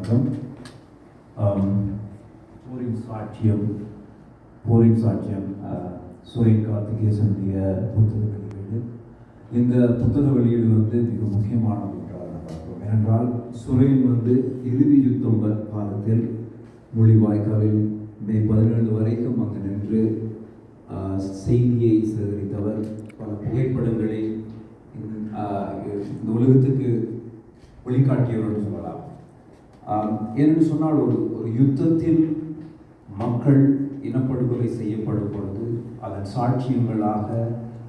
வணக்கம் போரின் சாட்சியம் போரின் சாட்சியம் ஆஹ், சுரேன் கார்த்திகேசனுடைய புத்தக வெளியீடு. இந்த புத்தக வெளியீடு வந்து மிக முக்கியமானது என்றால் நான் பார்க்கிறோம். ஏனென்றால் சுரேன் வந்து இறுதி யுத்தம் காலத்தில் மொழி வாய்க்காலில் மே பதினேழு வரைக்கும் அங்கு நின்று செய்தியை சேகரித்தவர். பல புகைப்படங்களை இந்த- இந்த உலகத்துக்கு வழிகாட்டியவர் சொல்லலாம். ஏன்னு சொன்னால் ஒரு ஒரு யுத்தத்தில் மக்கள் இனப்படுகொலை செய்யப்படும் பொழுது அதன் சாட்சியங்களாக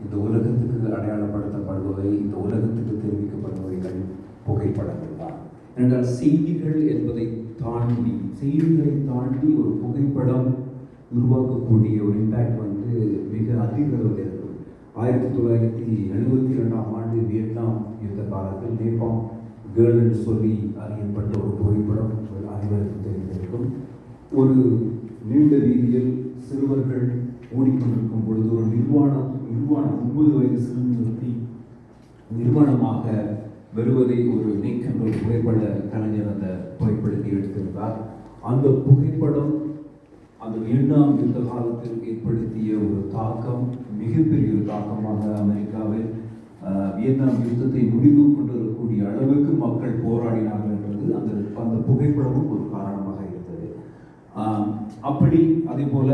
இந்த உலகத்துக்கு அடையாளப்படுத்தப்படுபவை இந்த உலகத்துக்கு தெரிவிக்கப்படுபவைகள் புகைப்படங்கள் தான். ஏனென்றால் செய்திகள் என்பதை தாண்டி செய்திகளை தாண்டி ஒரு புகைப்படம் உருவாக்கக்கூடிய ஒரு இம்பேக்ட் வந்து மிக அதிக அளவில் இருக்கும் ஆயிரத்தி தொள்ளாயிரத்தி எழுபத்தி ரெண்டாம் ஆண்டு வியட்நாம் யுத்த காலத்தில் நேபாம் கேர்ள் சொல்லி அறியப்பட்ட ஒரு புகைப்படம் உங்கள் அனைவருக்கும் தெரிந்திருக்கும் ஒரு நீண்ட வீதியில் சிறுவர்கள் ஓடிக்கொண்டிருக்கும் பொழுது ஒரு நிர்வாணம் நிர்வாணம் ஒன்பது வயது சிறுமி ஒருத்தி நிர்வாணமாக வருவதை ஒரு நிக் ஒரு புகைப்பட கலைஞர் அந்த புகைப்படத்தை எடுத்திருந்தார். அந்த புகைப்படம் அந்த இரண்டாம் யுத்த காலத்தில் ஏற்படுத்திய ஒரு தாக்கம் மிகப்பெரிய ஒரு தாக்கமாக அமெரிக்காவில் வியட்நாம் யுத்தத்தை முடிவு கொண்டு வரக்கூடிய அளவுக்கு மக்கள் போராடினார்கள். அந்த புகைப்படமும் ஒரு காரணமாக இருந்தது. அப்படி அதே போல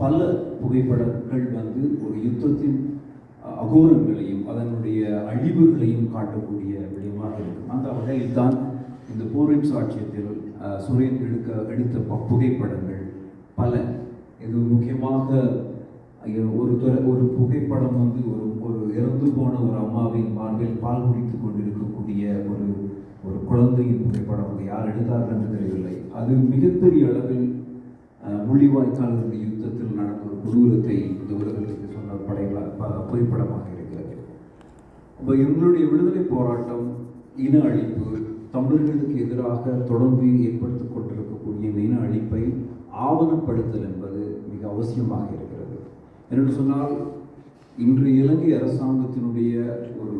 பல புகைப்படங்கள் வந்து ஒரு யுத்தத்தின் அகோரங்களையும் அதனுடைய அழிவுகளையும் காட்டக்கூடிய விடயமாக இருக்கும். அந்த வகையில் தான் இந்த போரின் சாட்சியத்தில் சுரேன் எடுக்க எடுத்த புகைப்படங்கள் பல. இது முக்கியமாக ஒரு துறை ஒரு புகைப்படம் வந்து ஒரு ஒரு இறந்து போன ஒரு அம்மாவின் மார்பில் பால் குடித்து கொண்டிருக்கக்கூடிய ஒரு ஒரு குழந்தையின் புகைப்படம் அது யார் எடுத்தார்கள் என்று தெரியவில்லை. அது மிகப்பெரிய அளவில் அஹ், யுத்தத்தில் நடந்த ஒரு கொடூரத்தை இந்த உலகத்திற்கு சொன்ன படைகளாக புகைப்படமாக இருக்கிறது. அப்போ எங்களுடைய விடுதலை போராட்டம் இன அழிப்பு தமிழர்களுக்கு எதிராக தொடர்ந்து ஏற்படுத்திக் கொண்டிருக்கக்கூடிய இந்த இன அழிப்பை ஆவணப்படுத்தல் என்பது மிக அவசியமாக இருக்கிறது. என்று சொன்னால் இன்று இலங்கை அரசாங்கத்தினுடைய ஒரு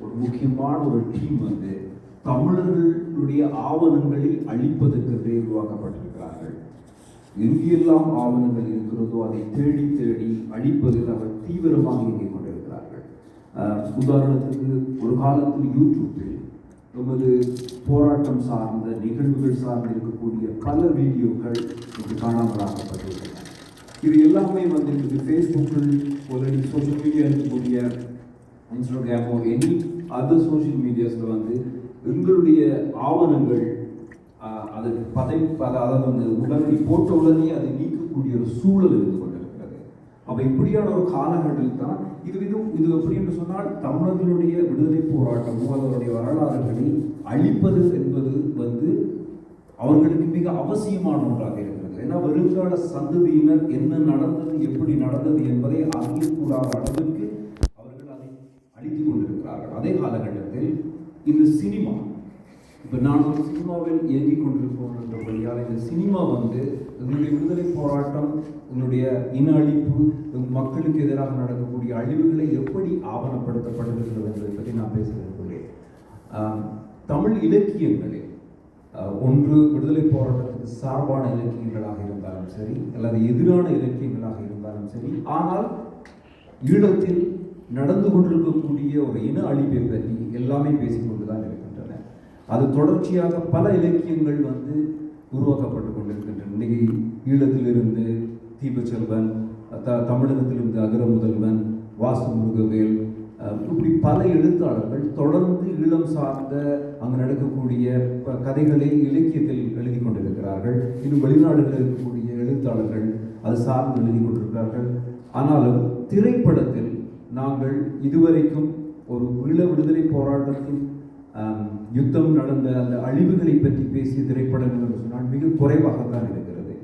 ஒரு முக்கியமான ஒரு டீம் வந்து தமிழர்களுடைய ஆவணங்களில் அழிப்பதற்கென்றே உருவாக்கப்பட்டிருக்கிறார்கள். எங்கெல்லாம் ஆவணங்கள் இருக்கிறதோ அதை தேடி தேடி அழிப்பதில் அவர் தீவிரமாக இயங்கிக் கொண்டிருக்கிறார்கள். உதாரணத்துக்கு ஒரு காலத்தில் யூடியூப்பில் நமது போராட்டம் சார்ந்த நிகழ்வுகள் சார்ந்து இருக்கக்கூடிய பல வீடியோக்கள் இங்கு காணாமலாக்கப்பட்டிருக்கிறது இது எல்லாமே வந்து இது ஃபேஸ்புக்கில் ஒரு சோஷியல் மீடியா இருக்கக்கூடிய இன்ஸ்டாகிராமோ எனி அதர் சோஷியல் மீடியாஸில் வந்து எங்களுடைய ஆவணங்கள் அது பதை அதாவது அந்த உடனே போட்ட உடனே அதை நீக்கக்கூடிய ஒரு சூழல் இருந்து கொண்டிருக்கிறது. அப்போ இப்படியான ஒரு காலகட்டத்தில் தான் இது இது இது எப்படி என்று சொன்னால் தமிழர்களுடைய விடுதலை போராட்டமோ அதனுடைய வரலாறுகளை அழிப்பது என்பது வந்து அவர்களுக்கு மிக அவசியமான ஒன்றாக இருக்கிறது. ஏன்னா வருங்கால சந்ததியினர் என்ன நடந்தது எப்படி நடந்தது என்பதை அறியக்கூடாத அளவுக்கு அவர்கள் அதை அழித்துக் கொண்டிருக்கிறார்கள். அதே காலகட்டத்தில் இது சினிமா. இப்போ நான் ஒரு சினிமாவில் இயங்கிக் கொண்டிருப்போம் என்றபடியால் இந்த சினிமா வந்து எங்களுடைய விடுதலை போராட்டம் எங்களுடைய இன அழிப்பு மக்களுக்கு எதிராக நடக்கக்கூடிய அழிவுகளை எப்படி ஆவணப்படுத்தப்படுகிறது என்பதை பற்றி நான் பேச விரும்புகிறேன். தமிழ் இலக்கியங்களில் ஒன்று விடுதலை போராட்டத்துக்கு சார்பான இலக்கியங்களாக இருந்தாலும் சரி அல்லது எதிரான இலக்கியங்களாக இருந்தாலும் சரி ஆனால் ஈழத்தில் நடந்து கொண்டிருக்கக்கூடிய ஒரு இன அழிப்பை பற்றி எல்லாமே பேசிக்கொண்டு தான் இருக்கின்றன. அது தொடர்ச்சியாக பல இலக்கியங்கள் வந்து உருவாக்கப்பட்டு கொண்டிருக்கின்றன. இன்னைக்கு ஈழத்திலிருந்து தீபச்செல்வன் த தமிழகத்திலிருந்து அகர முதல்வன் வாசு முருகவேல் இப்படி பல எழுத்தாளர்கள் தொடர்ந்து ஈழம் சார்ந்த அங்கு நடக்கக்கூடிய கதைகளை இலக்கியத்தில் எழுதி கொண்டிருக்கிறார்கள். இன்னும் வெளிநாடுகளில் இருக்கக்கூடிய எழுத்தாளர்கள் அது சார்ந்து எழுதி கொண்டிருக்கிறார்கள். ஆனாலும் திரைப்படத்தில் நாங்கள் இதுவரைக்கும் ஒரு ஈழ விடுதலை போராட்டத்தின் யுத்தம் நடந்த அந்த அழிவுகளை பற்றி பேசிய திரைப்படங்கள் என்று சொன்னால் மிக குறைவாகத்தான் இருக்கிறது.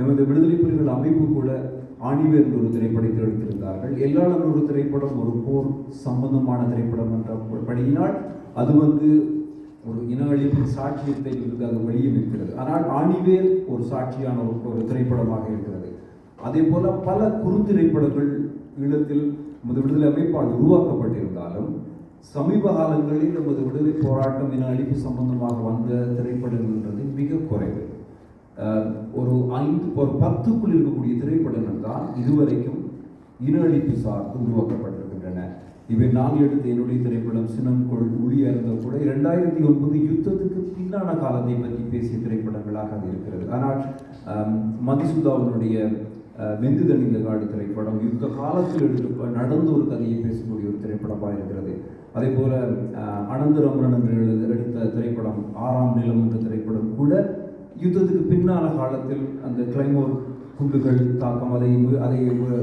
எமது விடுதலை புலிகள் அமைப்பு கூட ஆணிவேர் ஒரு திரைப்படத்தை எடுத்திருந்தார்கள். எல்லாரும் ஒரு திரைப்படம் ஒரு போர் சம்பந்தமான திரைப்படம் என்ற படியினால் அது வந்து ஒரு இன அழிப்பின் சாட்சியத்தை இருந்து அது வெளியே நிற்கிறது ஆனால் ஆணிவேர் ஒரு சாட்சியான ஒரு ஒரு திரைப்படமாக இருக்கிறது. அதே போல பல குறுந்திரைப்படங்கள் ஈழத்தில் நமது விடுதலை அமைப்பால் உருவாக்கப்பட்டிருந்தாலும் சமீப காலங்களில் நமது விடுதலை போராட்டம் என அழிப்பு சம்பந்தமாக வந்த திரைப்படங்கள்ன்றது மிக குறைவு. ஒரு ஐந்து ஒரு பத்துக்குள் இருக்கக்கூடிய திரைப்படங்கள் தான் இதுவரைக்கும் இன அழிப்பு சார்ந்து உருவாக்கப்பட்டிருக்கின்றன. இவை நான் எடுத்த என்னுடைய திரைப்படம் சினம்கொள் ஒளியர்ந்த கூட இரண்டாயிரத்தி ஒன்பது யுத்தத்துக்கு பின்னான காலத்தை பற்றி பேசிய திரைப்படங்களாக அது இருக்கிறது. ஆனால் மதிசுதாவினுடைய அஹ், வெந்து தணிந்த காடு திரைப்படம். யுத்த காலத்தில் எடுத்து நடந்த ஒரு கதையை பேசக்கூடிய ஒரு திரைப்படமாக இருக்கிறது. அதே போல் அனந்த ரமணன் என்று எழுத எடுத்த திரைப்படம் ஆறாம் நிலம் என்ற திரைப்படம் கூட யுத்தத்துக்கு பின்னால காலத்தில் அந்த கிளைமோர் குண்டுகள் தாக்கம் அதை அதை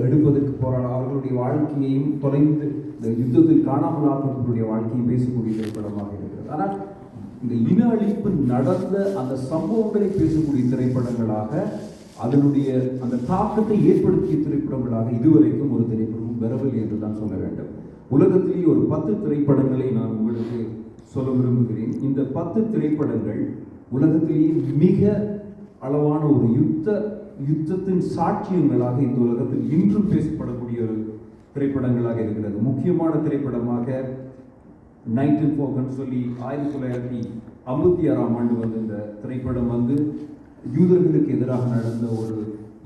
எடுப்பதற்கு போராட அவர்களுடைய வாழ்க்கையையும் தொலைந்து இந்த யுத்தத்தில் காணாமல் ஆக்கப்பட்டுடைய வாழ்க்கையும் பேசக்கூடிய திரைப்படமாக இருக்கிறது. ஆனால் இந்த இன அழிப்பு நடந்த அந்த சம்பவங்களை பேசக்கூடிய திரைப்படங்களாக அதனுடைய அந்த தாக்கத்தை ஏற்படுத்திய திரைப்படங்களாக இதுவரைக்கும் ஒரு திரைப்படமும் வரவில்லை என்று தான் சொல்ல வேண்டும். உலகத்திலேயே ஒரு பத்து திரைப்படங்களை நான் உங்களுக்கு சொல்ல விரும்புகிறேன். இந்த பத்து திரைப்படங்கள் உலகத்திலேயே மிக அளவான ஒரு யுத்த யுத்தத்தின் சாட்சியங்களாக இந்த உலகத்தில் இன்றும் பேசப்படக்கூடிய ஒரு திரைப்படங்களாக இருக்கிறது. முக்கியமான திரைப்படமாக நைன்டீன் போகன்னு சொல்லி ஆயிரத்தி தொள்ளாயிரத்தி ஐம்பத்தி ஆறாம் ஆண்டு வந்த இந்த திரைப்படம் வந்து யூதர்களுக்கு எதிராக நடந்த ஒரு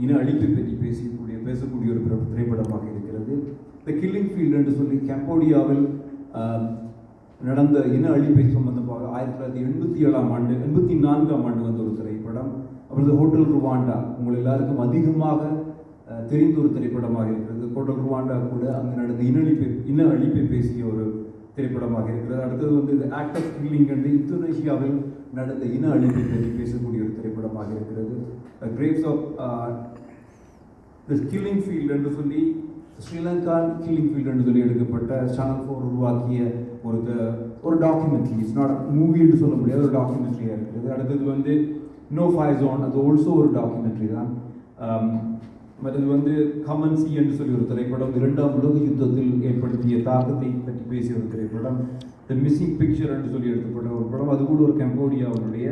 இன அழிப்பை பற்றி பேசக்கூடிய பேசக்கூடிய ஒரு திரைப்படமாக இருக்கிறது. த கில்லிங் ஃபீல்டு என்று சொல்லி கம்போடியாவில் நடந்த இன அழிப்பை சம்பந்தமாக ஆயிரத்தி தொள்ளாயிரத்தி எண்பத்தி ஏழாம் ஆண்டு எண்பத்தி நான்காம் ஆண்டு வந்த ஒரு திரைப்படம். அப்புறம் ஹோட்டல் ருவாண்டா உங்கள் எல்லாருக்கும் அதிகமாக தெரிந்த ஒரு திரைப்படமாக இருக்கிறது. ஹோட்டல் ருவாண்டா கூட அங்கு நடந்த இன அழிப்பை இன அழிப்பை பேசிய ஒரு திரைப்படமாக இருக்கிறது. அடுத்தது வந்து இந்த ஆக்ட் ஆஃப் கில்லிங் என்று இந்தோனேஷியாவில் நடந்த இன அழிப்பை பற்றி பேசக்கூடிய ஒரு திரைப்படமாக இருக்கிறது. Grapes of the killing field என்று சொல்லி ஸ்ரீலங்கா கில்லிங் ஃபீல்டு என்று சொல்லி எடுக்கப்பட்ட சேனல் ஃபோர் உருவாக்கிய ஒரு ஒரு டாக்குமெண்ட்ரி இட்ஸ் நாட் மூவி என்று சொல்ல முடியாது ஒரு டாக்குமெண்ட்ரியாக இருக்கிறது. அடுத்தது வந்து நோ ஃபைசோன் அது ஆல்சோ ஒரு டாக்குமெண்ட்ரி தான். Um, மற்றது வந்து கமன்சி என்று சொல்லி ஒரு திரைப்படம் இரண்டாம் உலக யுத்தத்தில் ஏற்படுத்திய தாக்கத்தை பற்றி பேசிய ஒரு திரைப்படம் த மிஸ்ஸிங் பிக்சர் என்று சொல்லி எடுக்கப்பட்ட ஒரு படம் அது கூட ஒரு கம்போடியாவுடைய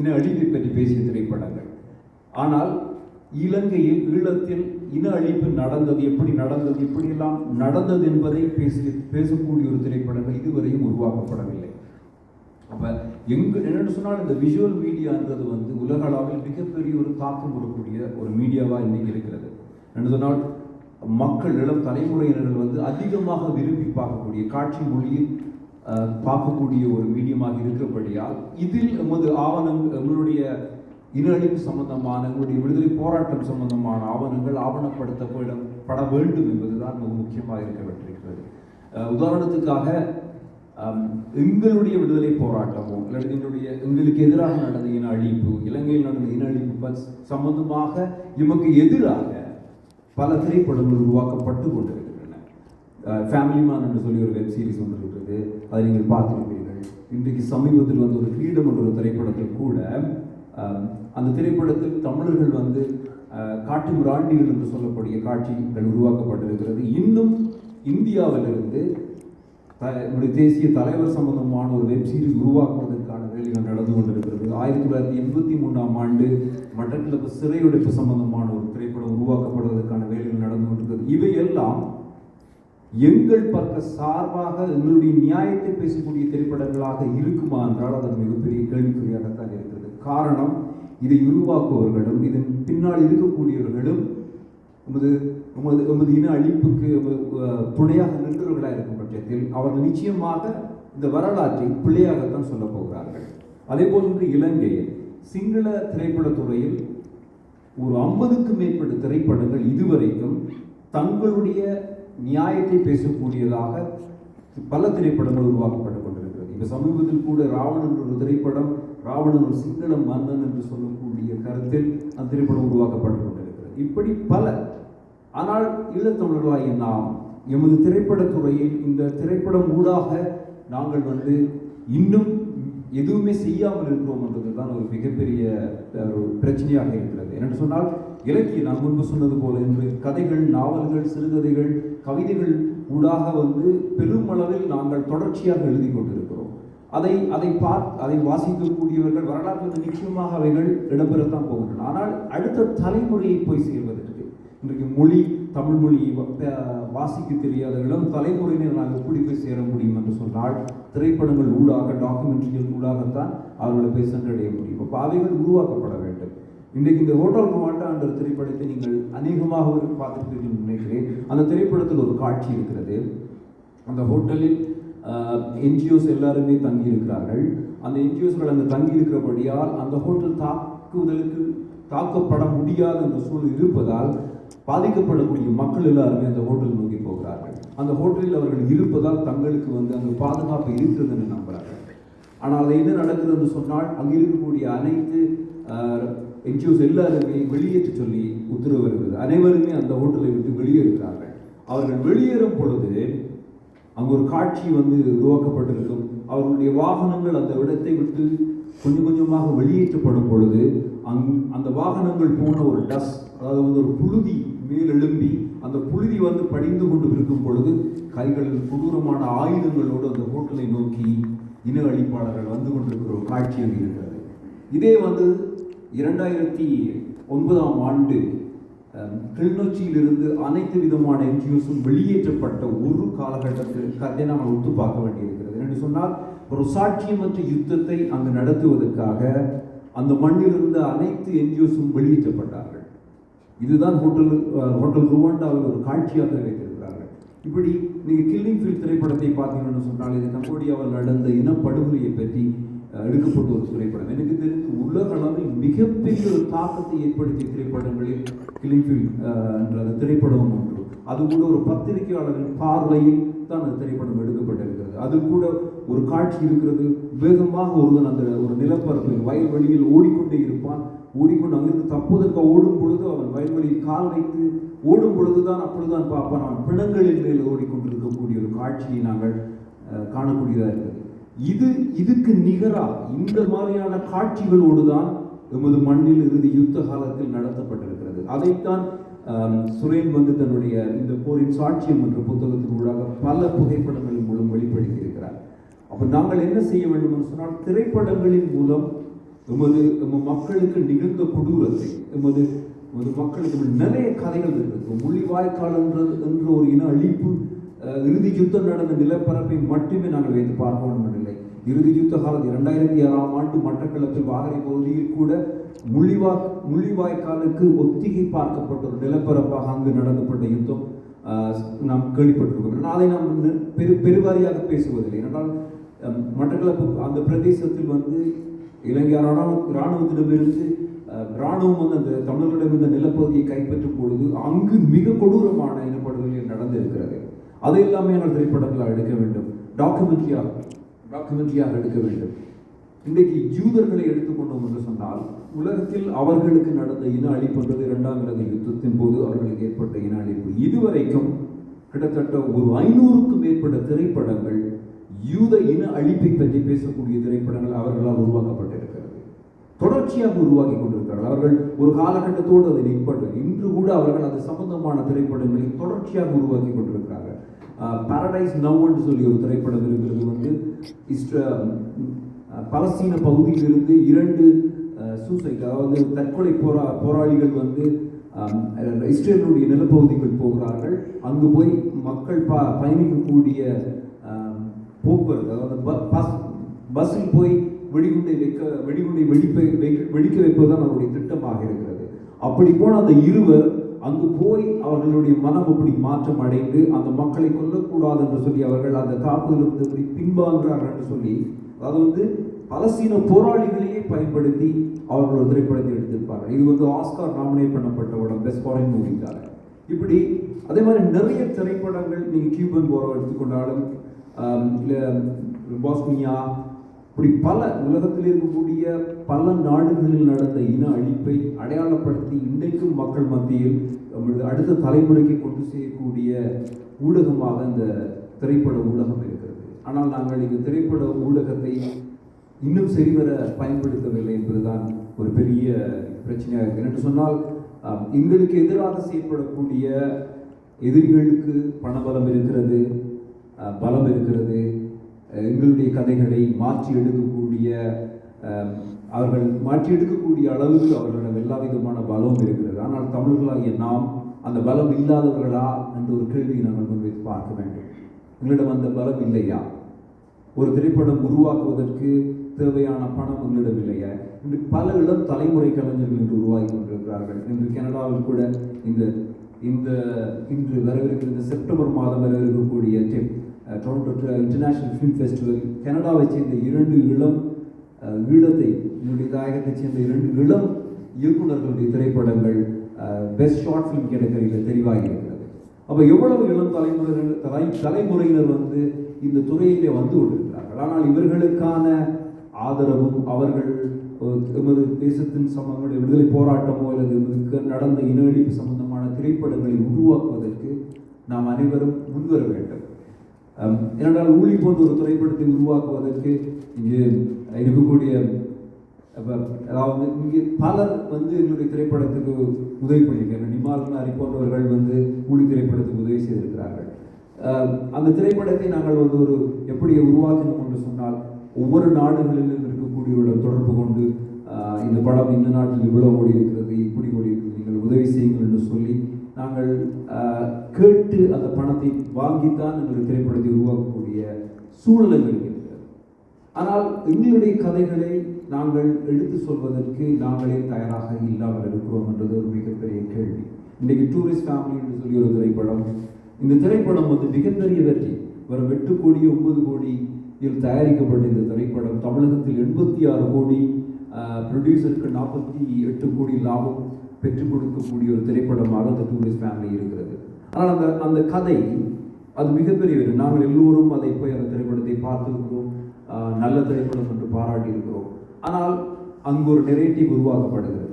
இன அழிப்பை பற்றி பேசிய திரைப்படங்கள். ஆனால் இலங்கையில் ஈழத்தில் இன அழிப்பு நடந்தது எப்படி நடந்தது எப்படியெல்லாம் நடந்தது என்பதை பேசி பேசக்கூடிய ஒரு திரைப்படங்கள் இதுவரையும் உருவாக்கப்படவில்லை. அப்போ எங்கு என்னென்னு சொன்னால் இந்த விஷுவல் மீடியான்றது வந்து உலக அளவில் மிகப்பெரிய ஒரு தாக்கம் கொடுக்கக்கூடிய ஒரு மீடியாவாக இன்றைக்கி இருக்கிறது. என்ன சொன்னால் மக்கள் இளம் தலைமுறையினர்கள் வந்து அதிகமாக விரும்பி பார்க்கக்கூடிய காட்சி மொழியில் பார்க்கக்கூடிய ஒரு மீடியமாக இருக்கிறபடியால் இதில் எமது ஆவணம் எங்களுடைய இனஅழிப்பு சம்பந்தமான எங்களுடைய விடுதலை போராட்டம் சம்பந்தமான ஆவணங்கள் ஆவணப்படுத்தப்பட பட வேண்டும் என்பதுதான் மிக முக்கியமாக இருக்கப்பட்டிருக்கிறது உதாரணத்துக்காக எங்களுடைய விடுதலை போராட்டமோ இல்லை எங்களுடைய எங்களுக்கு எதிராக நடந்த இன அழிப்பு இலங்கையில் நடந்த இன அழிப்பு சம்பந்தமாக எமக்கு எதிராக பல திரைப்படங்கள் உருவாக்கப்பட்டு கொண்டிருக்கின்றன. ஃபேமிலி மேன் என்று சொல்லி ஒரு வெப் சீரிஸ் வந்திருக்கிறது அதை நீங்கள் பார்த்துருப்பீர்கள். இன்றைக்கு சமீபத்தில் வந்து ஒரு கிரீடம் என்ற ஒரு திரைப்படத்தில் கூட அந்த திரைப்படத்தில் தமிழர்கள் வந்து காட்டு மிராண்டிகள் என்று சொல்லக்கூடிய காட்சிகள் உருவாக்கப்பட்டிருக்கிறது. இன்னும் இந்தியாவிலிருந்து நம்முடைய தேசிய தலைவர் சம்பந்தமான ஒரு வெப் சீரிஸ் உருவாக்குவதற்கான வேலைகள் நடந்து கொண்டிருக்கிறது. ஆயிரத்தி தொள்ளாயிரத்தி எண்பத்தி மூணாம் ஆண்டு மட்டக்கிழப்பு சிறையுடைப்பு சம்பந்தமான ஒரு திரைப்படம் உருவாக்கப்படுவதற்கான வேலைகள் நடந்து கொண்டிருக்கிறது. இவையெல்லாம் எங்கள் பக்க சார்பாக எங்களுடைய நியாயத்தை பேசக்கூடிய திரைப்படங்களாக இருக்குமா என்றால் அது மிகப்பெரிய கேள்விக்குறியாகத்தான் இருக்கிறது. காரணம் இதை உருவாக்குபவர்களும் இதன் பின்னால் இருக்கக்கூடியவர்களும் உமது உமது உமது இன அழிப்புக்கு துணையாக நின்றவர்களாக இருக்கும் பட்சத்தில் அவர்கள் நிச்சயமாக இந்த வரலாற்றை பிள்ளையாகத்தான் சொல்ல போகிறார்கள். அதே போன்று இலங்கையில் சிங்கள திரைப்படத்துறையில் ஒரு ஐம்பதுக்கும் மேற்பட்ட திரைப்படங்கள் இதுவரைக்கும் தங்களுடைய நியாயத்தை பேசக்கூடியதாக பல திரைப்படங்கள் உருவாக்கப்பட்டு கொண்டிருக்கிறது. இப்போ சமீபத்தில் கூட ராவணன் ஒரு திரைப்படம் ராவணன் ஒரு சிங்கள மன்னன் என்று சொல்லக்கூடிய கருத்தில் அந்த திரைப்படம் உருவாக்கப்பட்டு கொண்டிருக்கிறது. இப்படி பல. ஆனால் ஈழத்தமிழர்களாகி நாம் எமது திரைப்படத்துறையில் இந்த திரைப்படம் ஊடாக நாங்கள் வந்து இன்னும் எதுவுமே செய்யாமல் இருக்கிறோம் என்றதுதான் ஒரு மிகப்பெரிய ஒரு பிரச்சனையாக இருக்கிறது. என்னென்று சொன்னால் இலக்கியம் நான் முன்பு சொன்னது போல இன்று கதைகள் நாவல்கள் சிறுகதைகள் கவிதைகள் ஊடாக வந்து பெருமளவில் நாங்கள் தொடர்ச்சியாக எழுதி கொண்டிருக்கிறோம். அதை அதை பார் அதை வாசிக்கக்கூடியவர்கள் வரலாற்றில் நிச்சயமாக அவைகள் இடம்பெறத்தான் போகின்றன. ஆனால் அடுத்த தலைமுறையை போய் சேர்வதற்கு இன்றைக்கு மொழி தமிழ் மொழியை வாசிக்க தெரியாத இளம் தலைமுறையினர் நாங்கள் எப்படி போய் சேர முடியும் என்று சொன்னால் திரைப்படங்கள் ஊடாக டாக்குமெண்ட்ரிகள் ஊடாகத்தான் அவர்களை போய் சென்றடைய முடியும். அப்போ அவைகள் உருவாக்கப்பட வேண்டும். இன்றைக்கு இந்த ஹோட்டல் ருவாண்டா என்ற திரைப்படத்தை நீங்கள் அநேகமாக பார்த்திருப்பீர்கள் நினைக்கிறேன். அந்த திரைப்படத்தில் ஒரு காட்சி இருக்கிறது. அந்த ஹோட்டலில் என்ஜிஓஸ் எல்லாருமே தங்கி இருக்கிறார்கள் அந்த என்ஜிஓஸ்கள் அங்கே தங்கி இருக்கிறபடியால் அந்த ஹோட்டல் தாக்குதலுக்கு தாக்கப்பட முடியாத அந்த சூழல் இருப்பதால் பாதிக்கப்படக்கூடிய மக்கள் எல்லாருமே அந்த ஹோட்டல் நோக்கி போகிறார்கள். அந்த ஹோட்டலில் அவர்கள் இருப்பதால் தங்களுக்கு வந்து அங்கு பாதுகாப்பு இருக்கிறதுன்னு நம்புகிறார்கள். ஆனால் அது என்ன நடக்குது என்று சொன்னால் அங்கே இருக்கக்கூடிய அனைத்து என்ஜிஓஸ் எல்லாருமே வெளியேற்ற சொல்லி உத்தரவு வருகிறது. அனைவருமே அந்த ஹோட்டலை விட்டு வெளியேறுகிறார்கள். அவர்கள் வெளியேறும் பொழுது அங்கு ஒரு காட்சி வந்து உருவாக்கப்பட்டிருக்கும். அவர்களுடைய வாகனங்கள் அந்த இடத்தை விட்டு கொஞ்சம் கொஞ்சமாக வெளியேற்றப்படும் பொழுது அங் அந்த வாகனங்கள் போன ஒரு டஸ் அதாவது வந்து ஒரு புழுதி மேலெழும்பி அந்த புழுதி வந்து படிந்து கொண்டு இருக்கும் பொழுது கைகளில் கொடூரமான ஆயுதங்களோடு அந்த ஹோட்டலை நோக்கி இன அழிப்பாளர்கள் வந்து கொண்டிருக்கிற ஒரு காட்சி அங்கு இருக்கிறது. இதே வந்து இரண்டாயிரத்தி ஒன்பதாம் ஆண்டு கிளிநொச்சியிலிருந்து அனைத்து விதமான என்ஜிஓஸும் வெளியேற்றப்பட்ட ஒரு காலகட்டத்தில் கதை நாம் ஒத்து பார்க்க வேண்டியிருக்கிறது. என்று சொன்னால் ஒரு சாட்சியமற்ற யுத்தத்தை அங்கு நடத்துவதற்காக அந்த மண்ணிலிருந்து அனைத்து என்ஜிஓஸும் வெளியேற்றப்பட்டார்கள். இதுதான் ஹோட்டல் ஹோட்டல் ருவாண்டாவில் ஒரு காட்சியாக வைத்திருக்கிறார்கள். இப்படி நீங்கள் கில்லிங் ஃபீல் திரைப்படத்தை பார்த்தீங்கன்னு சொன்னால் இது கம்போடியாவில் நடந்த இனப்படுகொலையை பற்றி எடுக்கப்பட்ட ஒரு திரைப்படம். எனக்கு தெரிந்து உலக அளவில் மிகப்பெரிய ஒரு தாக்கத்தை ஏற்படுத்திய திரைப்படங்களில் கிளிஃபில் என்ற திரைப்படமும் ஒன்று அது கூட ஒரு பத்திரிகையாளரின் பார்வையில் தான் அந்த திரைப்படம் எடுக்கப்பட்டிருக்கிறது. அது கூட ஒரு காட்சி இருக்கிறது. வேகமாக ஒருவன் அந்த ஒரு நிலப்பரப்பில் வயல்வெளியில் ஓடிக்கொண்டே இருப்பான். ஓடிக்கொண்டு அங்கிருந்து தப்புவதற்கு ஓடும் பொழுது அவன் வயல்வெளியில் கால் வைத்து ஓடும் பொழுதுதான் அப்பொழுதுதான் பார்ப்பான். அவன் பிணங்களின் மேல் ஓடிக்கொண்டிருக்கக்கூடிய ஒரு காட்சியை நாங்கள் காணக்கூடியதாக இருக்கிறது. இது இதுக்கு நிகராக இந்த மாதிரியான காட்சிகளோடு தான் எமது மண்ணில் இறுதி யுத்த காலத்தில் நடத்தப்பட்டிருக்கிறது. அதைத்தான் சுரேன் வந்து தன்னுடைய இந்த போரின் சாட்சியம் என்ற புத்தகத்தின் ஊடாக பல புகைப்படங்களின் மூலம் வெளிப்படுத்தியிருக்கிறார் அப்போ நாங்கள் என்ன செய்ய வேண்டும் என்று சொன்னால் திரைப்படங்களின் மூலம் எமது நம்ம மக்களுக்கு நிகழ்ந்த கொடூரத்தை எமது எமது மக்களுக்கு நிறைய கதைகள் இருக்கு வாய்க்கால் என்ற என்ற ஒரு இன அழிப்பு இறுதி யுத்தம் நடந்த நிலப்பரப்பை மட்டுமே நாங்கள் வைத்து பார்க்க வேண்டுமில்லை. இறுதி யுத்த காலத்தில் இரண்டாயிரத்தி ஆறாம் ஆண்டு மட்டக்களப்பில் வாகரை பகுதியில் கூட முள்ளிவா முள்ளிவாய்க்காலுக்கு ஒத்திகை பார்க்கப்பட்ட ஒரு நிலப்பரப்பாக அங்கு நடந்தப்பட்ட யுத்தம் நாம் கேள்விப்பட்டிருக்கோம் அதை நாம் பெரு பெருவாரியாக பேசுவதில்லை. ஏனென்றால் மட்டக்களப்பு அந்த பிரதேசத்தில் வந்து இலங்கை ராணுவ இராணுவத்திடமிருந்து இராணுவம் வந்து அந்த தமிழர்களிடமிருந்த நிலப்பகுதியை கைப்பற்றும் பொழுது அங்கு மிக கொடூரமான இனப்படுகொலை நடந்திருக்கிறது. அது எல்லாமே நான் திரைப்படங்களாக எடுக்க வேண்டும். டாக்குமெண்ட்ரியாக டாக்குமெண்ட்ரியாக எடுக்க வேண்டும். இன்றைக்கு யூதர்களை எடுத்துக்கொண்டோம் என்று சொன்னால் உலகத்தில் அவர்களுக்கு நடந்த இன அழிப்புன்றது இரண்டாம் உலக யுத்தத்தின் போது அவர்களுக்கு ஏற்பட்ட இன அழிப்பு. இதுவரைக்கும் கிட்டத்தட்ட ஒரு ஐநூறுக்கும் மேற்பட்ட திரைப்படங்கள் யூத இன அழிப்பை பற்றி பேசக்கூடிய திரைப்படங்கள் அவர்களால் உருவாக்கப்பட்டிருக்கிறது. தொடர்ச்சியாக உருவாக்கி கொண்டிருக்கிறார்கள். அவர்கள் ஒரு காலகட்டத்தோடு அதை நிற்பட்டு இன்று கூட அவர்கள் அது சம்பந்தமான திரைப்படங்களை தொடர்ச்சியாக உருவாக்கி கொண்டிருக்கிறார்கள். பாரடைஸ் நவ்னு சொல்லி ஒரு திரைப்படம் இருக்கிறது. வந்து இஸ்ர பலஸ்தீன பகுதியிலிருந்து இரண்டு சூசைட் அதாவது தற்கொலை போரா போராளிகள் வந்து இஸ்ரேலுடைய நிலப்பகுதிக்குள் போகிறார்கள். அங்கு போய் மக்கள் ப பயணிக்கக்கூடிய போக்குவரத்து அதாவது பஸ் பஸ்ஸில் போய் வெடிகுண்டை வைக்க வெடிகுண்டை வெடிப்பை வெடிக்க வெடிக்க வைப்பதுதான் அவருடைய திட்டமாக இருக்கிறது. அப்படி போன அந்த இருவர் அங்கு போய் அவர்களுடைய மனம் இப்படி மாற்றம் அடைந்து அந்த மக்களை கொல்லக்கூடாது என்று சொல்லி அவர்கள் அந்த தாக்குதலிருந்து இப்படி பின்வாங்குகிறார்கள் என்று சொல்லி அதாவது வந்து பலஸ்தீன போராளிகளையே பயன்படுத்தி அவர்கள் ஒரு திரைப்படத்தை எடுத்திருப்பார்கள். இது வந்து ஆஸ்கார் நாமினேட் பண்ணப்பட்ட ஒரு பெஸ்ட் ஃபாரின் மூவிக்காக இப்படி அதே மாதிரி நிறைய திரைப்படங்கள் நீங்கள் கியூபன் போரோ எடுத்துக்கொண்டாலும் இல்லை பாஸ்மியா இப்படி பல உலகத்தில் இருக்கக்கூடிய பல நாடுகளில் நடந்த இன அழிப்பை அடையாளப்படுத்தி இன்றைக்கும் மக்கள் மத்தியில் நம்மளது அடுத்த தலைமுறைக்கு கொண்டு செய்யக்கூடிய ஊடகமாக இந்த திரைப்பட ஊடகம் இருக்கிறது. ஆனால் நாங்கள் இந்த திரைப்பட ஊடகத்தை இன்னும் சரிவர பயன்படுத்தவில்லை என்பதுதான் ஒரு பெரிய பிரச்சனையாக இருக்கு. என்று சொன்னால் எங்களுக்கு எதிராக செயல்படக்கூடிய எதிரிகளுக்கு பணபலம் இருக்கிறது பலம் இருக்கிறது எங்களுடைய கதைகளை மாற்றி எடுக்கக்கூடிய அவர்கள் மாற்றி எடுக்கக்கூடிய அளவுக்கு அவர்களிடம் எல்லா விதமான பலமும் இருக்கிறது. ஆனால் தமிழர்களாகிய நாம் அந்த பலம் இல்லாதவர்களா என்ற ஒரு கேள்வியை நாங்கள் முன்வைத்து பார்க்க வேண்டும். எங்களிடம் அந்த பலம் இல்லையா? ஒரு திரைப்படம் உருவாக்குவதற்கு தேவையான பணம் உங்களிடம் இல்லையா? இன்று பல இடம் தலைமுறை கலைஞர்கள் என்று உருவாகி கொண்டிருக்கிறார்கள். இன்று கனடாவில் கூட இந்த இந்த இன்று வரவிருக்கிற இந்த செப்டம்பர் மாதம் வரவிருக்கக்கூடிய டெப் டொரண்டோ இன்டர்நேஷ்னல் ஃபிலிம் ஃபெஸ்டிவல் கனடாவை சேர்ந்த இரண்டு இளம் ஈழத்தை என்னுடைய தாயகத்தைச் சேர்ந்த இரண்டு இளம் இயக்குனர்களுடைய திரைப்படங்கள் பெஸ்ட் ஷார்ட் ஃபிலிம் கேட்டகரியில் தெரிவாகி இருக்கிறது. அப்போ எவ்வளவு இளம் தலைமுறையினர் தலை தலைமுறையினர் வந்து இந்த துறையிலே வந்து கொண்டிருக்கிறார்கள்? ஆனால் இவர்களுக்கான ஆதரவும் அவர்கள் எமது தேசத்தின் சம்பந்தமான விடுதலை போராட்டமோ அல்லது எமதுக்கு நடந்த இன அழிப்பு சம்பந்தமான திரைப்படங்களை உருவாக்குவதற்கு நாம் அனைவரும் முன்வர வேண்டும். ஏனென்றால் ஊழி போன்ற ஒரு திரைப்படத்தை உருவாக்குவதற்கு இங்கே இருக்கக்கூடிய அதாவது இங்கே பலர் வந்து எங்களுடைய திரைப்படத்துக்கு உதவி பண்ணியிருக்காங்க நிமாலன் நாரி போன்றவர்கள் வந்து ஊழி திரைப்படத்துக்கு உதவி செய்திருக்கிறார்கள். அந்த திரைப்படத்தை நாங்கள் வந்து ஒரு எப்படி உருவாக்கணும் என்று சொன்னால் ஒவ்வொரு நாடுகளிலும் இருக்கக்கூடியவருடன் தொடர்பு கொண்டு இந்த படம் இந்த நாட்டில் இவ்வளவு ஓடி இருக்கிறது இப்படி ஓடி இருக்கிறது நீங்கள் உதவி செய்யுங்கள் என்று சொல்லி நாங்கள் கேட்டு அந்த பணத்தை வாங்கித்தான் எங்கள் திரைப்படத்தை உருவாக்கக்கூடிய சூழல் எங்களுக்கு இருக்கிறது ஆனால் எங்களுடைய கதைகளை நாங்கள் எடுத்து சொல்வதற்கு நாங்களே தயாராக இல்லாமல் இருக்கிறோம் என்றது ஒரு மிகப்பெரிய கேள்வி. இன்றைக்கு டூரிஸ்ட் ஃபேமிலி என்று சொல்லி ஒரு திரைப்படம் இந்த திரைப்படம் வந்து மிகப்பெரிய வெற்றி வரும் எட்டு கோடி ஒன்பது கோடி இதில் தயாரிக்கப்பட்ட இந்த திரைப்படம் தமிழகத்தில் எண்பத்தி ஆறு கோடி ப்ரொடியூசருக்கு நாற்பத்தி எட்டு கோடி லாபம். பெற்றுக் கொடுக்கக்கூடிய ஒரு திரைப்படமாக அந்த டூரிஸ்ட் ஃபேமிலி இருக்கிறது. ஆனால் அந்த அந்த கதை அது மிகப்பெரிய வெற்றி. நாங்கள் எல்லோரும் அதை போய் அந்த திரைப்படத்தை பார்த்துருக்கிறோம். நல்ல திரைப்படம் என்று பாராட்டி இருக்கிறோம் ஆனால் அங்கு ஒரு நெரேட்டிவ் உருவாக்கப்படுகிறது.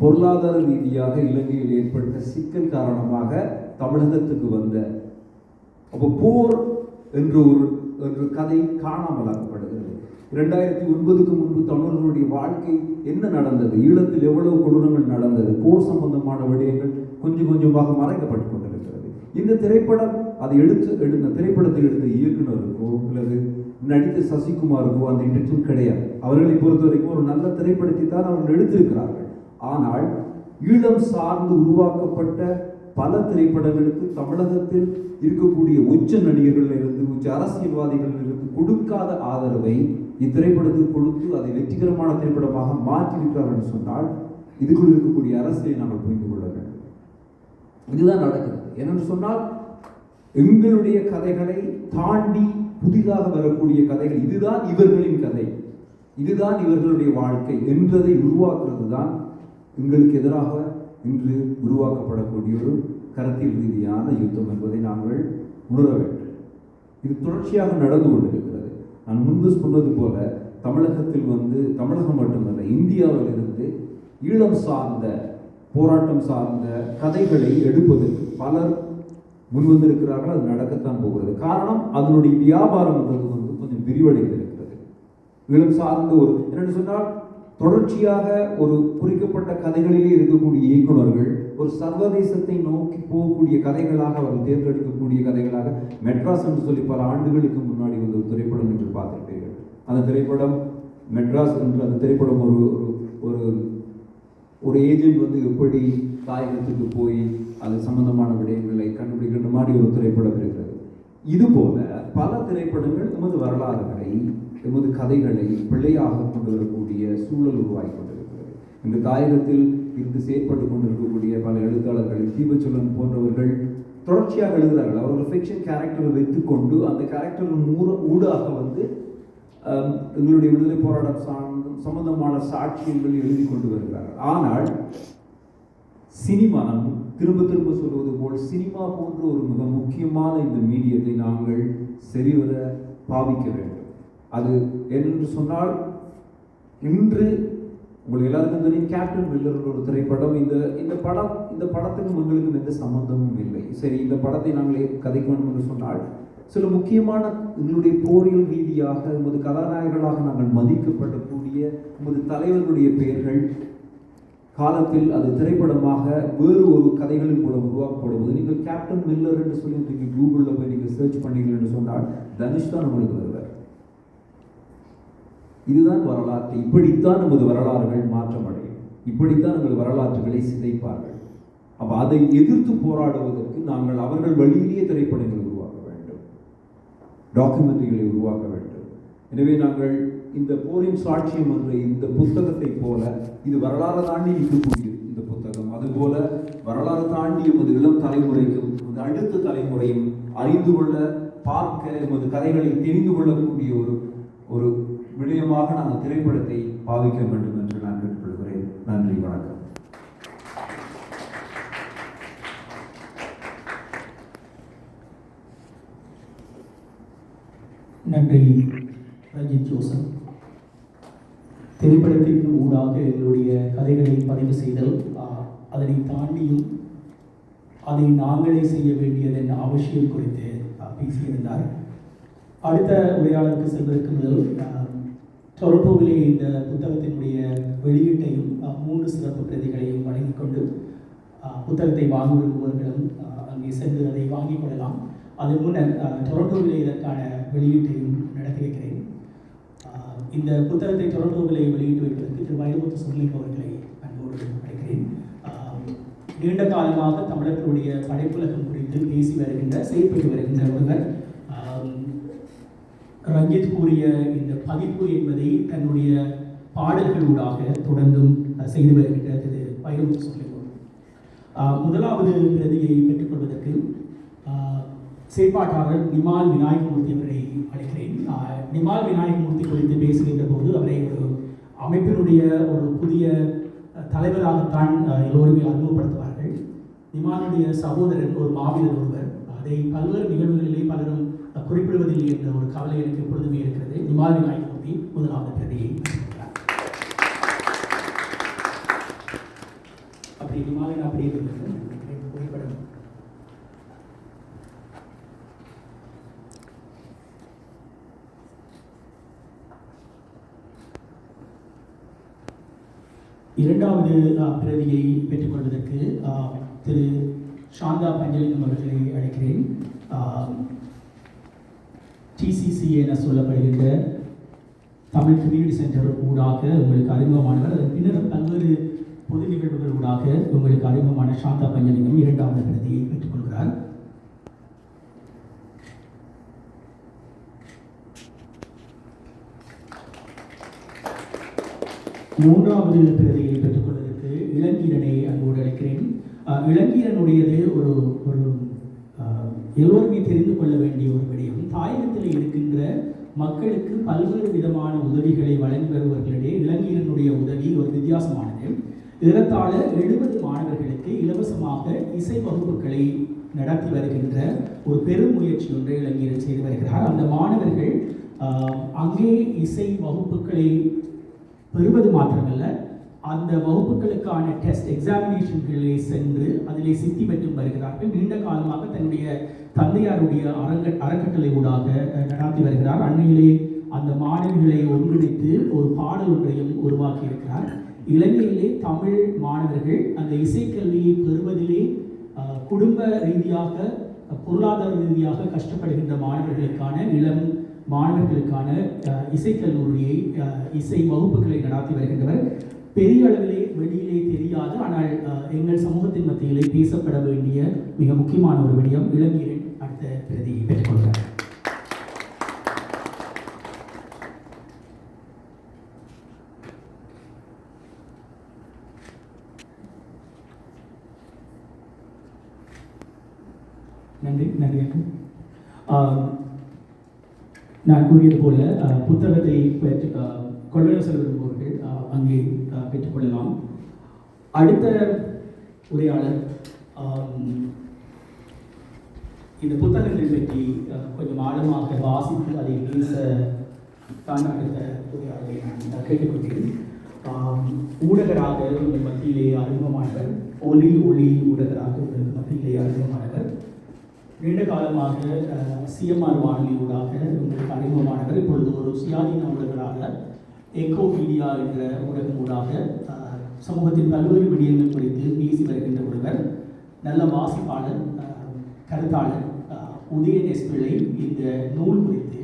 பொருளாதார ரீதியாக இலங்கையில் ஏற்பட்ட சிக்கல் காரணமாக தமிழகத்துக்கு வந்த அப்போ போர் என்ற ஒரு என்ற கதை காணாமலாக்கப்படுகிறது. ரெண்டாயிரத்தி ஒன்பதுக்கு முன்பு தமிழர்களுடைய வாழ்க்கை என்ன நடந்தது? ஈழத்தில் எவ்வளவு கொடூரங்கள் நடந்தது? போர் சம்பந்தமான விடயங்கள் கொஞ்சம் கொஞ்சமாக மறைக்கப்பட்டு கொண்டிருக்கிறது. இந்த திரைப்படம் அதை எடுத்து எடுத்த திரைப்படத்தை எடுத்த இயக்குனருக்கோ அல்லது நடித்த சசிகுமாருக்கோ அந்த இன்டென்ஷன் கிடையாது. அவர்களை பொறுத்த வரைக்கும் ஒரு நல்ல திரைப்படத்தை தான் அவர்கள் எடுத்திருக்கிறார்கள். ஆனால் ஈழம் சார்ந்து உருவாக்கப்பட்ட பல திரைப்படங்களுக்கு தமிழகத்தில் இருக்கக்கூடிய உச்ச நடிகர்களிலிருந்து உச்ச அரசியல்வாதிகளிலிருந்து கொடுக்காத ஆதரவை இத்திரைப்படத்தை கொடுத்து அதை வெற்றிகரமான திரைப்படமாக மாற்றியிருக்கிறார் என்று சொன்னால் இதுக்குள் இருக்கக்கூடிய அரசியலை நாங்கள் புரிந்து கொள்ள வேண்டும். இதுதான் நடக்கிறது. ஏனென்று சொன்னால் எங்களுடைய கதைகளை தாண்டி புதிதாக வரக்கூடிய கதைகள் இதுதான் இவர்களின் கதை. இதுதான் இவர்களுடைய வாழ்க்கை என்றதை உருவாக்குறது தான் எங்களுக்கு எதிராக இன்று உருவாக்கப்படக்கூடிய ஒரு கருத்தியல் ரீதியான யுத்தம் என்பதை நாங்கள் உணர வேண்டும். இது தொடர்ச்சியாக நடந்து கொண்டிருக்கிறது. நான் முன்பு சொன்னது போல தமிழகத்தில் வந்து தமிழகம் மட்டுமல்ல இந்தியாவில் இருந்து ஈழம் சார்ந்த போராட்டம் சார்ந்த கதைகளை எடுப்பதற்கு பலர் முன்வந்திருக்கிறார்கள் அது நடக்கத்தான் போகிறது. காரணம் அதனுடைய வியாபாரம் வந்து கொஞ்சம் விரிவடைந்திருக்கிறது. ஈழம் சார்ந்த ஒரு என்னென்னு சொன்னால் தொடர்ச்சியாக ஒரு குறிக்கப்பட்ட கதைகளிலே இருக்கக்கூடிய இயக்குனர்கள் ஒரு சர்வதேசத்தை நோக்கி போகக்கூடிய கதைகளாக அவர்கள் தேர்ந்தெடுக்கக்கூடிய கதைகளாக மெட்ராஸ் என்று சொல்லி பல ஆண்டுகளுக்கு முன்னாடி வந்து ஒரு திரைப்படம் என்று பார்த்திருப்பீர்கள். அந்த திரைப்படம் மெட்ராஸ் என்று அந்த திரைப்படம் ஒரு ஒரு- ஒரு ஒரு ஏஜென்ட் வந்து எப்படி தாயகத்துக்கு போய் அது சம்பந்தமான விடயங்களை கண்டுபிடிக்கின்ற மாதிரி ஒரு திரைப்படம் இருக்கிறது. இது போல பல திரைப்படங்கள் எமது வரலாறுகளை எமது கதைகளை பிள்ளையாக கொண்டு வரக்கூடிய சூழல் உருவாகி கொண்டிருக்கிறது. இந்த தாயகத்தில் இருந்து செயற்பட்டு கொண்டிருக்கக்கூடிய பல எழுத்தாளர்கள் தீபச்சொல்லன் போன்றவர்கள் தொடர்ச்சியாக எழுதுகிறார்கள். அவர்கள் ஃபிக்ஷன் கேரக்டரை வைத்துக்கொண்டு அந்த கேரக்டரின் மூல ஊடாக வந்து எங்களுடைய விடுதலை போராட்டம் சார்ந்த சம்பந்தமான சாட்சியங்கள் எழுதி கொண்டு வருகிறார்கள். ஆனால் சினிமா நம் திரும்ப திரும்ப சொல்வது போல் சினிமா போன்ற ஒரு மிக முக்கியமான இந்த மீடியத்தை நாங்கள் சரிவர பாவிக்க வேண்டும். அது என்னென்று சொன்னால் இன்று உங்களுக்கு எல்லாருக்கும் தெரியும் கேப்டன் வில்லர் ஒரு திரைப்படம் இந்த இந்த படம் இந்த படத்துக்கும் எங்களுக்கும் எந்த சம்பந்தமும் இல்லை. சரி இந்த படத்தை நாங்களே கதைக்க வேண்டும் என்று சொன்னால் சில முக்கியமான எங்களுடைய போரியல் ரீதியாக எமது கதாநாயகர்களாக நாங்கள் மதிக்கப்படக்கூடிய எமது தலைவர்களுடைய பெயர்கள் காலத்தில் அது திரைப்படமாக வேறு ஒரு கதைகளின் கூட உருவாக்கப்படுவது. நீங்கள் கேப்டன் மில்லர் என்று சொல்லி இன்றைக்கு கூகுளில் போய் நீங்கள் சர்ச் பண்ணீங்கள் என்று சொன்னால் தனுஷ் தான் உங்களுக்கு வருவார். இதுதான் வரலாற்று இப்படித்தான் நமது வரலாறுகள் மாற்றமடையும். இப்படித்தான் நமது வரலாற்றுகளை சிதைப்பார்கள். அப்போ அதை எதிர்த்து போராடுவதற்கு நாங்கள் அவர்கள் வழியிலேயே திரைப்படங்களை உருவாக்க வேண்டும். டாக்குமெண்ட்ரிகளை உருவாக்க வேண்டும். எனவே நாங்கள் இந்த போரின் சாட்சியம் என்ற இந்த புத்தகத்தை போல இது வரலாறு தாண்டி இருக்கக்கூடிய இந்த புத்தகம். அதுபோல வரலாறு தாண்டி எமது இளம் தலைமுறைக்கும் எமது அடுத்த தலைமுறையும் அறிந்து கொள்ள பார்க்க எமது கதைகளை தெரிந்து கொள்ளக்கூடிய ஒரு ஒரு விடயமாக நாங்கள் திரைப்படத்தை பாவிக்க வேண்டும் என்று நான் கேட்டுக்கொள்கிறேன். நன்றி வணக்கம். நன்றி ரஞ்சித் ஜோசப். திரைப்படத்தின் ஊடாக எங்களுடைய கதைகளை பதிவு செய்தல் அதனை தாண்டியும் அதை நாங்களே செய்ய வேண்டியதன் அவசியம் குறித்து பேசியிருந்தார். அடுத்த உரையாளருக்கு செல்வதற்கு முதல் தொடர்புகளே இந்த புத்தகத்தினுடைய வெளியீட்டையும் மூன்று சிறப்பு பிரதிகளையும் வழங்கிக் கொண்டு புத்தகத்தை வாங்க விரும்புவர்களும் அங்கே சென்று அதை வாங்கிக் கொள்ளலாம். அதன் முன்னர் ஆஹ், டொரண்டோவிலே இதற்கான வெளியீட்டையும் நடத்தி வைக்கிறேன். இந்த புத்தகத்தை டொரண்டோவிலே வெளியிட்டு வைப்பதற்கு திரு. வைரமுத்து சுர்லிங் அவர்களை அன்போடு அழைக்கிறேன். நீண்ட காலமாக தமிழர்களுடைய படைப்புலகம் குறித்து பேசி வருகின்ற செயல்பட்டு வருகின்ற ஒருவர் ரஞ்சித் கூறிய இந்த பதிப்பு என்பதை தன்னுடைய பாடல்களூடாக தொடர்ந்தும் செய்து வருகின்ற திரு பயிரும் சுர்லிங் முதலாவது பிரதியை பெற்றுக்கொள்வதற்கு செயற்பாட்டாளர் நிமால் விநாயகமூர்த்தி அவரை அழைக்கிறேன். நிமால் விநாயகமூர்த்தி குறித்து பேசுகின்ற போது அவரை ஒரு அமைப்பினுடைய ஒரு புதிய தலைவராகத்தான் எல்லோருமே அறிமுகப்படுத்துவார்கள். நிமாலுடைய சகோதரன் ஒரு மாவீரர் ஒருவர். அதை பல்வேறு நிகழ்வுகளிலே பலரும் குறிப்பிடுவதில்லை என்ற ஒரு கவலை எனக்கு எப்பொழுதுமே இருக்கிறது. நிமால் நாயகமூர்த்தி முதலாவது பிரதியை அப்படி நிமாலின் அப்படியே இருக்கிறது புகைப்படம். இரண்டாவது பிரதியை பெற்றுக்கொள்வதற்கு திரு சாந்தா பஞ்சலிங்கம் அவர்களை அழைக்கிறேன். டிசிசி என சொல்லப்படுகின்ற தமிழ் கம்யூனிட்டி சென்டர் ஊடாக உங்களுக்கு அறிமுகமானவர். அதன் பின்னர் பல்வேறு பொது நிகழ்வுகள் ஊடாக உங்களுக்கு அறிமுகமான சாந்தா பஞ்சலிங்கம் இரண்டாவது விருதியை பெற்றுக்கொள்கிறார். மூன்றாவது பிரதியை பெற்றுக்கொள்வதற்கு இளங்கீரனை அன்போடு அழைக்கிறேன். இளங்கீரனுடையது ஒரு ஒரு அஹ், எல்லோருமே தெரிந்து கொள்ள வேண்டிய ஒரு தாயகத்தில் இருக்கின்ற மக்களுக்கு பல்வேறு விதமான உதவிகளை வழங்கி வருபவர்களிடையே இளைஞர்களுடைய உதவி ஒரு வித்தியாசமானது. ஏறத்தாழ எழுபது மாணவர்களுக்கு இலவசமாக இசை வகுப்புகளை நடத்தி வருகின்ற ஒரு பெரும் முயற்சி ஒன்றை இளைஞர்கள் செய்து வருகிறார். அந்த மாணவர்கள் அங்கே இசை வகுப்புகளை பெறுவது மாத்திரமல்ல அந்த வகுப்புகளுக்கான டெஸ்ட் எக்ஸாமினேஷன்களை சென்று அதிலே சித்தி பெற்றும் வருகிறார்கள் நீண்ட காலமாக தன்னுடைய தந்தையாருடைய அரங்க அறக்கட்டளை ஊடாக நடாத்தி வருகிறார். அன்னையிலே அந்த மாணவிகளை ஒன்றிணைத்து ஒரு பாடல் ஒன்றையும் உருவாக்கி இருக்கிறார். இலங்கையிலே தமிழ் மாணவர்கள் அந்த இசைக்கல்வியை பெறுவதிலே குடும்ப ரீதியாக பொருளாதார ரீதியாக கஷ்டப்படுகின்ற மாணவர்களுக்கான இளம் மாணவர்களுக்கான அஹ், இசைக்கல்லூரியை இசை வகுப்புகளை நடாத்தி வருகின்றவர். பெரிய அளவிலே வெளியிலே தெரியாது. ஆனால் எங்கள் சமூகத்தின் மத்தியிலே பேசப்பட வேண்டிய மிக முக்கியமான ஒரு விடயம் இளங்கீரன் அடுத்த பிரதியை பெற்றுக்கொள்கிறார் நன்றி நன்றி நான் கூறியது போல புத்தகத்தை கொள்ளையர் அஹ், அடுத்த உரையாளர் இந்த புத்தகங்கள் பற்றி கொஞ்சம் ஆழமாக வாசித்து அதை பேச தான் அடுத்த உரையாளரை நான் கேட்டுக்கொண்டேன் ஊடகராக உங்கள் மத்தியிலே அறிமுகமானவர் ஒலி ஒளி ஊடகராக உங்களுக்கு மத்தியிலே அறிமுகமானவர். நீண்ட காலமாக சிஎம்ஆர் வானொலி ஊடாக உங்களுக்கு அறிமுகமானவர் இப்பொழுது ஒரு சுயாதீன ஊடகராக எக்கோ மீடியா என்ற ஊடகம் ஊடாக சமூகத்தின் பல்வேறு விடயங்கள் குறித்து பேசி வருகின்ற ஒருவர் நல்ல வாசிப்பாளர் கருத்தாளர் அஹ், பிள்ளை இந்த நூல் குறித்து.